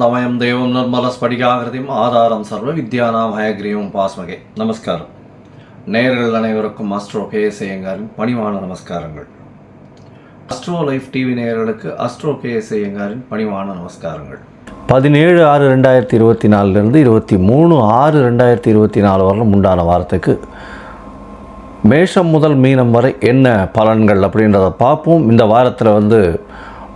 ஞானானந்தமயம் தேவம் நிர்மலஸ்படிகாகிருதியும் ஆதாரம் சர்வ வித்யானாம் ஹயக்ரீவம் பாஸ்மகே நமஸ்காரம் நேயர்கள் அனைவருக்கும் அஸ்ட்ரோ கே ஐயங்காரின் பணிவான நமஸ்காரங்கள் அஸ்ட்ரோ லைஃப் டிவி நேயர்களுக்கு அஸ்ட்ரோ கே ஐயங்காரின் பணிவான நமஸ்காரங்கள் பதினேழு ஆறு ரெண்டாயிரத்தி இருபத்தி நாலுலேருந்து இருபத்தி மூணு ஆறு ரெண்டாயிரத்தி இருபத்தி நாலு வரலும் உண்டான வாரத்துக்கு மேஷம் முதல் மீனம் வரை என்ன பலன்கள் அப்படின்றத பார்ப்போம் இந்த வாரத்தில் வந்து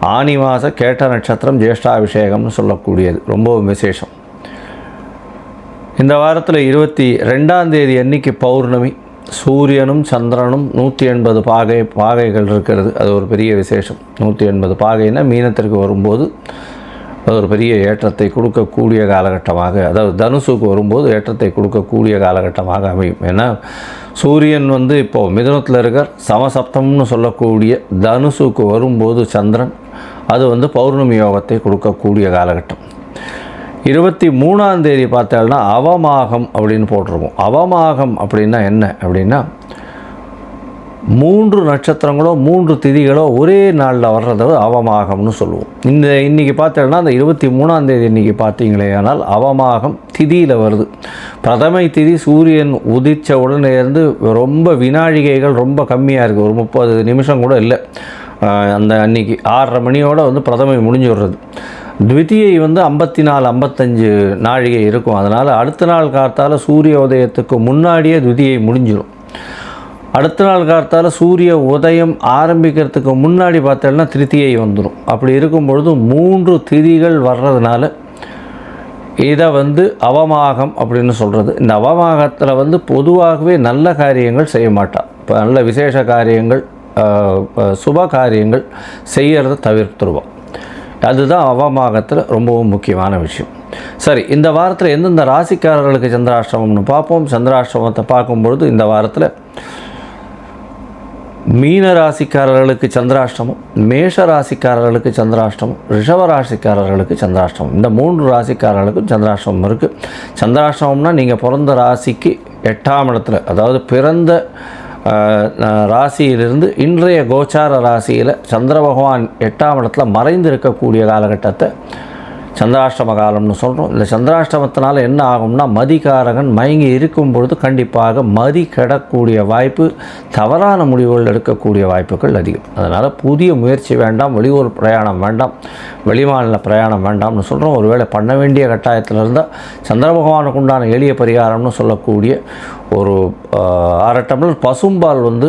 ஆனி மாத கேட்ட நட்சத்திரம் ஜேஷ்டாபிஷேகம்னு சொல்லக்கூடியது. ரொம்பவும் விசேஷம். இந்த வாரத்தில் இருபத்தி ரெண்டாம் தேதி அன்னைக்கு பௌர்ணமி. சூரியனும் சந்திரனும் நூற்றி எண்பது பாகை பாகைகள் இருக்கிறது. அது ஒரு பெரிய விசேஷம். நூற்றி எண்பது பாகைன்னா மீனத்திற்கு வரும்போது அது ஒரு பெரிய ஏற்றத்தை கொடுக்கக்கூடிய காலகட்டமாக அதாவது தனுசுக்கு வரும்போது ஏற்றத்தை கொடுக்கக்கூடிய காலகட்டமாக அமையும். ஏன்னா சூரியன் வந்து இப்போது மிதுனத்தில் இருக்கார். சமசப்தம்னு சொல்லக்கூடிய தனுசுக்கு வரும்போது சந்திரன் அது வந்து பௌர்ணமி யோகத்தை கொடுக்கக்கூடிய காலகட்டம். இருபத்தி மூணாம் தேதி பார்த்தோம்னா அவமாகம் அப்படின்னு போட்டிருக்கோம். அவமாகம் அப்படின்னா என்ன? அப்படின்னா மூன்று நட்சத்திரங்களோ மூன்று திதிகளோ ஒரே நாளில் வர்றத அவமாகம்னு சொல்லுவோம். இந்த இன்றைக்கி பார்த்தோன்னா அந்த இருபத்தி மூணாம் தேதி இன்றைக்கி பார்த்தீங்களே ஆனால் அவமாகம் திதியில் வருது. பிரதமை திதி சூரியன் உதித்த உடனே இருந்து ரொம்ப வினாழிகைகள் ரொம்ப கம்மியாக இருக்குது ஒரு முப்பது நிமிஷம் கூட இல்லை. அந்த அன்னைக்கு ஆறரை மணியோடு வந்து பிரதமை முடிஞ்சு விடுறது. த்விதியை வந்து ஐம்பத்தி நாலு ஐம்பத்தஞ்சு நாழிகை இருக்கும். அதனால் அடுத்த நாள் காத்தால் சூரிய உதயத்துக்கு முன்னாடியே த்விதியை முடிஞ்சிடும் அடுத்த நாள் காத்தால சூரிய உதயம் ஆரம்பிக்கிறதுக்கு முன்னாடி பார்த்தோம்னா திருத்தியை வந்துடும். அப்படி இருக்கும் பொழுது மூன்று திதிகள் வர்றதுனால இதை வந்து அவமாகம் அப்படின்னு சொல்கிறது இந்த அவமாகத்தில் வந்து பொதுவாகவே நல்ல காரியங்கள் செய்ய மாட்டான் இப்போ நல்ல விசேஷ காரியங்கள் சுப காரியங்கள் செய்கிறத தவிர்த்துருவோம் அதுதான் அவமாகத்தில் ரொம்பவும் முக்கியமான விஷயம். சரி இந்த வாரத்தில் எந்தெந்த ராசிக்காரர்களுக்கு சந்திராஷ்டிரமம்னு பார்ப்போம். சந்திராஷ்டிரமத்தை பார்க்கும்பொழுது இந்த வாரத்தில் மீன ராசிக்காரர்களுக்கு சந்திராஷ்டமம் மேஷ ராசிக்காரர்களுக்கு சந்திராஷ்டமம் ரிஷப ராசிக்காரர்களுக்கு சந்திராஷ்டமம். இந்த மூன்று ராசிக்காரர்களுக்கும் சந்திராஷ்டமம் இருக்குது சந்திராஷ்டமம்னா நீங்கள் பிறந்த ராசிக்கு எட்டாம் இடத்துல அதாவது பிறந்த ராசியிலிருந்து இன்றைய கோச்சார ராசியில் சந்திர பகவான் எட்டாம் இடத்துல மறைந்து இருக்கக்கூடிய காலகட்டத்தை சந்திராஷ்டம காலம்னு சொல்கிறோம் இந்த சந்திராஷ்டமத்தினால என்ன ஆகும்னா மதிகாரகன் மயங்கி இருக்கும் பொழுது கண்டிப்பாக மதி கெடக்கூடிய வாய்ப்பு தவறான முடிவுகள் எடுக்கக்கூடிய வாய்ப்புகள் அதிகம். அதனால் புதிய முயற்சி வேண்டாம் வெளியூர் பிரயாணம் வேண்டாம் வெளிமாநில பிரயாணம் வேண்டாம்னு சொல்கிறோம் ஒருவேளை பண்ண வேண்டிய கட்டாயத்தில் இருந்தால் சந்திர பகவானுக்கு உண்டான எளிய பரிகாரம்னு சொல்லக்கூடிய ஒரு அரை டம்ளர் பசும்பால் வந்து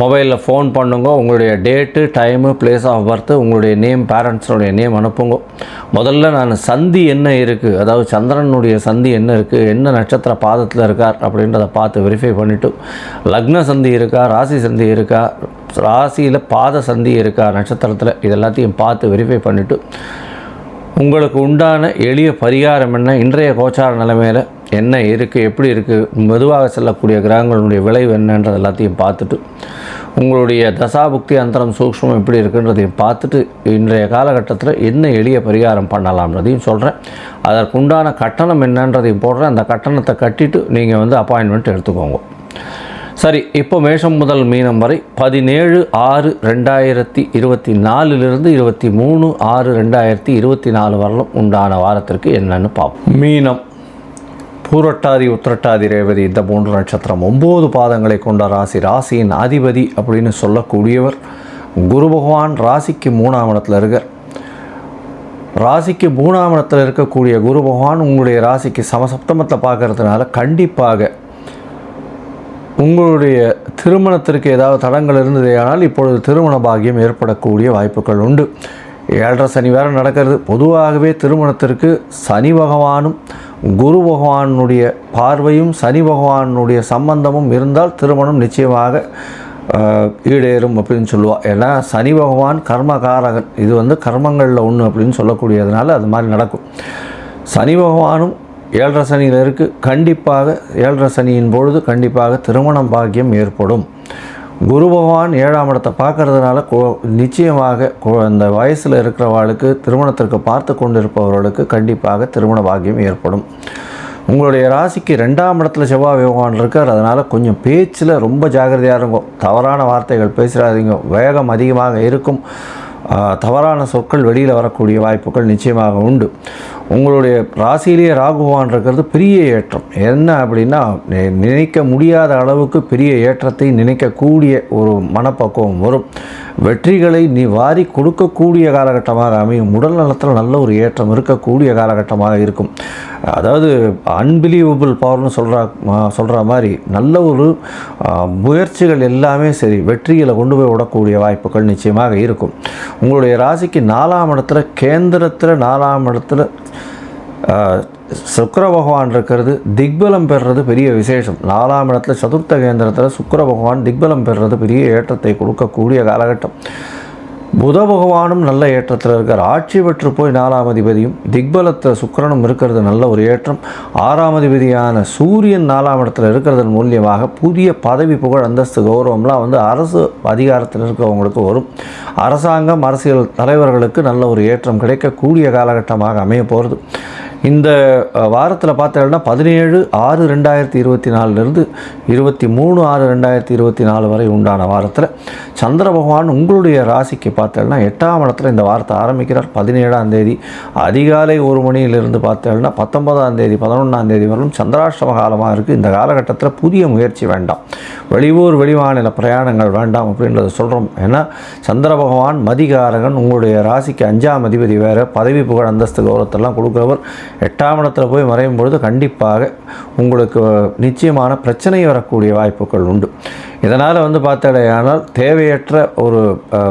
மொபைலில் ஃபோன் பண்ணுங்க உங்களுடைய date time place of birth உங்களுடைய நேம் பேரண்ட்ஸோடைய நேம் அனுப்புங்க. முதல்ல நான் சந்தி என்ன இருக்குது அதாவது சந்திரனுடைய சந்தி என்ன இருக்குது என்ன நட்சத்திர பாதத்தில் இருக்கார் அப்படின்றத பார்த்து வெரிஃபை பண்ணிவிட்டு லக்ன சந்தி இருக்கா ராசி சந்தி இருக்கா ராசியில் பாத சந்தி இருக்கா நட்சத்திரத்தில் இது எல்லாத்தையும் பார்த்து வெரிஃபை பண்ணிவிட்டு உங்களுக்கு உண்டான எளிய பரிகாரம் என்ன இன்றைய கோச்சார நிலைமையில் என்ன இருக்குது எப்படி இருக்குது மெதுவாக செல்லக்கூடிய கிரகங்களுடைய விளைவு என்னன்றது எல்லாத்தையும் பார்த்துட்டு உங்களுடைய தசாபுக்தி அந்தரம் சூக்ஷ்மம் எப்படி இருக்குன்றதையும் பார்த்துட்டு இன்றைய காலகட்டத்தில் என்ன எளிய பரிகாரம் பண்ணலாம்ன்றதையும் சொல்கிறேன் அதற்குண்டான கட்டணம் என்னன்றதையும் போடுறேன். அந்த கட்டணத்தை கட்டிட்டு நீங்கள் வந்து அப்பாயின்மெண்ட் எடுத்துக்கோங்க. சரி இப்போ மேஷம் முதல் மீனம் வரை பதினேழு ஆறு ரெண்டாயிரத்தி இருபத்தி நாலுலேருந்து இருபத்தி மூணு ஆறு ரெண்டாயிரத்தி இருபத்தி நாலு வரலும் உண்டான வாரத்திற்கு என்னன்னு பார்ப்போம். மீனம். பூரட்டாதி உத்திரட்டாதி ரேவதி இந்த மூன்று நட்சத்திரம் ஒம்பது பாதங்களை கொண்ட ராசி ராசியின் அதிபதி அப்படின்னு சொல்லக்கூடியவர் குரு பகவான் ராசிக்கு மூணாம் இடத்துல இருக்கார். ராசிக்கு மூணாம் இடத்துல இருக்கக்கூடிய குரு பகவான் உங்களுடைய ராசிக்கு சமசப்தமத்தில் பார்க்கறதுனால கண்டிப்பாக உங்களுடைய திருமணத்திற்கு ஏதாவது தடங்கள் இருந்ததேயானால் இப்பொழுது திருமண பாகியம் ஏற்படக்கூடிய வாய்ப்புகள் உண்டு. ஏழரை சனி வேறு நடக்கிறது. பொதுவாகவே திருமணத்திற்கு சனி பகவானும் குரு பகவானுடைய பார்வையும் சனி பகவானுடைய சம்பந்தமும் இருந்தால் திருமணம் நிச்சயமாக ஈடேறும் அப்படின்னு சொல்லுவாள் ஏன்னா சனி பகவான் கர்மகாரகன் இது வந்து கர்மங்களில் ஒன்று அப்படின்னு சொல்லக்கூடியதுனால அது மாதிரி நடக்கும். சனி பகவானும் ஏழரை சனியில் இருக்குது கண்டிப்பாக ஏழரை சனியின் பொழுது கண்டிப்பாக திருமணம் பாக்கியம் ஏற்படும். குரு பகவான் ஏழாம் இடத்தை பார்க்கறதுனால நிச்சயமாக அந்த வயசில் இருக்கிறவர்களுக்கு திருமணத்திற்கு பார்த்து கொண்டிருப்பவர்களுக்கு கண்டிப்பாக திருமண பாக்கியம் ஏற்படும். உங்களுடைய ராசிக்கு ரெண்டாம் இடத்துல செவ்வாய் பகவான் இருக்கார். அதனால் கொஞ்சம் பேச்சில் ரொம்ப ஜாக்கிரதையாக இருக்கும் தவறான வார்த்தைகள் பேசுகிறாதீங்க வேகம் அதிகமாக இருக்கும். தவறான சொற்கள் வெளியில் வரக்கூடிய வாய்ப்புகள் நிச்சயமாக உண்டு. உங்களுடைய ராசியிலேயே ராகுவான் இருக்கிறது பெரிய ஏற்றம். என்ன அப்படின்னா நினைக்க முடியாத அளவுக்கு பெரிய ஏற்றத்தை நினைக்கக்கூடிய ஒரு மனப்பக்குவம் வரும். வெற்றிகளை நீ வாரி கொடுக்கக்கூடிய காலகட்டமாக அமையும். உடல் நலத்தில் நல்ல ஒரு ஏற்றம் இருக்கக்கூடிய காலகட்டமாக இருக்கும். அதாவது அன்பிலீவபிள் பவர்னு சொல்கிற சொல்கிற மாதிரி நல்ல ஒரு முயற்சிகள் எல்லாமே சரி வெற்றியில் கொண்டு போய் விடக்கூடிய வாய்ப்புகள் நிச்சயமாக இருக்கும். உங்களுடைய ராசிக்கு நாலாம் இடத்துல கேந்திரத்தில் நாலாம் இடத்துல சுக்கர பகவான் இருக்கிறது திக்பலம் பெறுறது பெரிய விசேஷம். நாலாம் இடத்துல சதுர்த்த கேந்திரத்தில் சுக்கர பகவான் திக்பலம் பெறுறது பெரிய ஏற்றத்தை கொடுக்கக்கூடிய காலகட்டம். புத பகவானும் நல்ல ஏற்றத்தில் இருக்கார். ஆட்சி பெற்று போய் நாலாம் அதிபதியும் திக்பலத்தில் சுக்கிரனும் இருக்கிறது நல்ல ஒரு ஏற்றம். ஆறாம் அதிபதியான சூரியன் நாலாம் இடத்துல இருக்கிறதன் மூலியமாக புதிய பதவி புகழ் அந்தஸ்து கௌரவம்லாம் வந்து அரசு அதிகாரத்தில் இருக்கிறவங்களுக்கு வரும். அரசாங்கம் அரசியல் தலைவர்களுக்கு நல்ல ஒரு ஏற்றம் கிடைக்கக்கூடிய காலகட்டமாக அமைய போகிறது இந்த வாரத்தில் பார்த்தோம்னா பதினேழு ஆறு ரெண்டாயிரத்தி இருபத்தி நாலுலேருந்து இருபத்தி மூணு ஆறு ரெண்டாயிரத்தி இருபத்தி நாலு வரை உண்டான வாரத்தில் சந்திர பகவான் உங்களுடைய ராசிக்கு பார்த்தோம்னா எட்டாம் இடத்துல இந்த வாரத்தை ஆரம்பிக்கிறார். பதினேழாம் தேதி அதிகாலை ஒரு மணியிலிருந்து பார்த்தோம்னா பத்தொன்பதாம் தேதி பதினொன்றாம் தேதி வரலும் சந்திராஷ்டம காலமாக இருக்குது இந்த காலகட்டத்தில் புதிய முயற்சி வேண்டாம். வெளியூர் வெளிமாநில பிரயாணங்கள் வேண்டாம் அப்படின்றத சொல்கிறோம் ஏன்னா சந்திர பகவான் மதிகாரகன் உங்களுடைய ராசிக்கு அஞ்சாம் அதிபதி வேறு. பதவி புகழ் அந்தஸ்து கௌரவத்தெல்லாம் கொடுக்குறவர். எட்டாம் இடத்துல போய் மறையும் பொழுது கண்டிப்பாக உங்களுக்கு நிச்சயமான பிரச்சனை வரக்கூடிய வாய்ப்புகள் உண்டு. இதனால் வந்து பார்த்தடையானால் தேவையற்ற ஒரு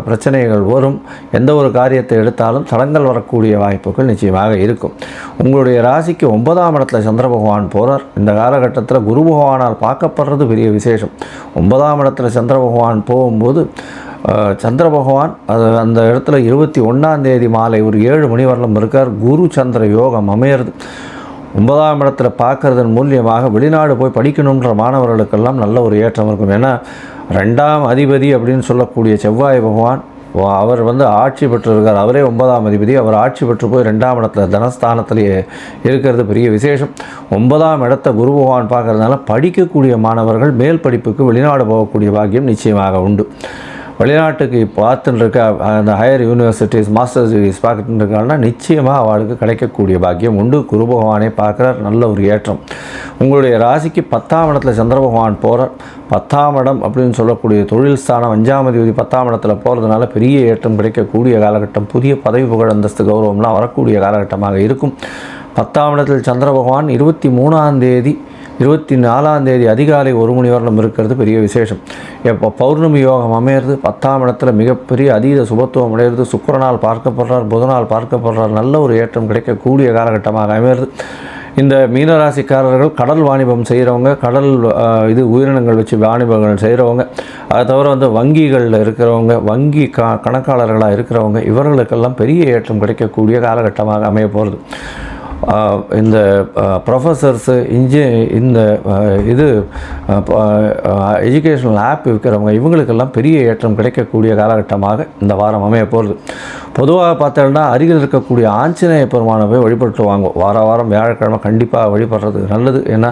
பிரச்சனைகள் வரும். எந்த ஒரு காரியத்தை எடுத்தாலும் தடங்கள் வரக்கூடிய வாய்ப்புகள் நிச்சயமாக இருக்கும். உங்களுடைய ராசிக்கு ஒன்பதாம் இடத்துல சந்திர பகவான் போகிறார் இந்த காலகட்டத்தில் குரு பகவானால் பார்க்கப்படுறது பெரிய விசேஷம். ஒன்பதாம் இடத்துல சந்திர பகவான் போகும்போது சந்திர பகவான் அது அந்த இடத்துல இருபத்தி ஒன்றாம் தேதி மாலை ஒரு ஏழு மணி வரலும் இருக்கார். குரு சந்திர யோகம் அமையிறது. ஒன்பதாம் இடத்துல பார்க்கறதன் மூலியமாக வெளிநாடு போய் படிக்கணுன்ற மாணவர்களுக்கெல்லாம் நல்ல ஒரு ஏற்றம் இருக்கும். ஏன்னா ரெண்டாம் அதிபதி அப்படின்னு சொல்லக்கூடிய செவ்வாய் பகவான் வா- அவர் வந்து ஆட்சி பெற்றிருக்கார். அவரே ஒன்பதாம் அதிபதி. அவர் ஆட்சி பெற்று போய் ரெண்டாம் இடத்துல தனஸ்தானத்திலேயே இருக்கிறது பெரிய விசேஷம். ஒன்பதாம் இடத்த குரு பகவான் பார்க்கறதுனால படிக்கக்கூடிய மாணவர்கள் மேல் படிப்புக்கு வெளிநாடு போகக்கூடிய பாக்கியம் நிச்சயமாக உண்டு. வெளிநாட்டுக்கு பார்த்துட்டு இருக்க அந்த ஹையர் யூனிவர்சிட்டிஸ் மாஸ்டர்ஸ் டிகிரிஸ் பார்த்துட்டு இருக்காங்கன்னா நிச்சயமாக அவளுக்கு கிடைக்கக்கூடிய பாக்கியம் உண்டு. குரு பகவானை பார்க்குறார். நல்ல ஒரு ஏற்றம். உங்களுடைய ராசிக்கு பத்தாம் இடத்துல சந்திர பகவான் போகிறார் பத்தாம் இடம் அப்படின்னு சொல்லக்கூடிய தொழில் ஸ்தானம் அஞ்சாம் அதிபதி பத்தாம் இடத்துல போகிறதுனால பெரிய ஏற்றம் கிடைக்கக்கூடிய காலகட்டம். புதிய பதவி புகழ் அந்தஸ்து கௌரவம்லாம் வரக்கூடிய காலகட்டமாக இருக்கும். பத்தாம் இடத்தில் சந்திர பகவான் இருபத்தி மூணாம் தேதி இருபத்தி நாலாம் தேதி அதிகாலை ஒரு மணி வரலும் இருக்கிறது பெரிய விசேஷம். எப்போ பௌர்ணமி யோகம் அமையிறது பத்தாம் இடத்துல மிகப்பெரிய அதீத சுபத்துவம் அடையிறது சுக்கிரனால் பார்க்கப்படுறார் புதனால் பார்க்கப்படுறார் நல்ல ஒரு ஏற்றம் கிடைக்கக்கூடிய காலகட்டமாக அமையிறது. இந்த மீனராசிக்காரர்கள் கடல் வாணிபம் செய்கிறவங்க கடல் இது உயிரினங்கள் வச்சு வாணிபங்கள் செய்கிறவங்க அதை தவிர வந்து வங்கிகளில் இருக்கிறவங்க வங்கி கணக்காளர்களாக இருக்கிறவங்க இவர்களுக்கெல்லாம் பெரிய ஏற்றம் கிடைக்கக்கூடிய காலகட்டமாக அமைய போகிறது இந்த ப்ரொஃபஸர்ஸு இன்ஜி இந்த இது எஜுகேஷனல் ஆப் விற்கிறவங்க இவங்களுக்கெல்லாம் பெரிய ஏற்றம் கிடைக்கக்கூடிய காலகட்டமாக இந்த வாரம் அமைய போகிறது பொதுவாக பார்த்தோம்னா அருகில் இருக்கக்கூடிய ஆஞ்சநேய பெருமானை போய் வழிபட்டு வாங்குவோம் வார வாரம் வியாழக்கிழமை கண்டிப்பாக வழிபடுறது நல்லது. ஏன்னா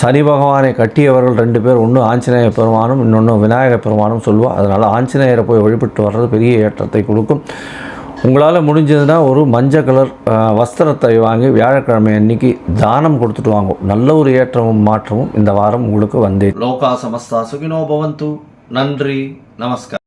சனி பகவானை கட்டியவர்கள் ரெண்டு பேர் ஒன்று ஆஞ்சநேய பெருமானும் இன்னொன்று விநாயகர் பெருமானும் சொல்லுவோம் அதனால் ஆஞ்சநேயரை போய் வழிபட்டு வர்றது பெரிய ஏற்றத்தை கொடுக்கும். உங்களால் முடிஞ்சதுன்னா ஒரு மஞ்சள் கலர் வஸ்திரத்தை வாங்கி வியாழக்கிழமை அன்னைக்கு தானம் கொடுத்துட்டு வாங்கும் நல்ல ஒரு ஏற்றமும் மாற்றமும் இந்த வாரம் உங்களுக்கு வந்தே. லோகா சமஸ்தா சுகினோ பவந்து. நன்றி நமஸ்கார்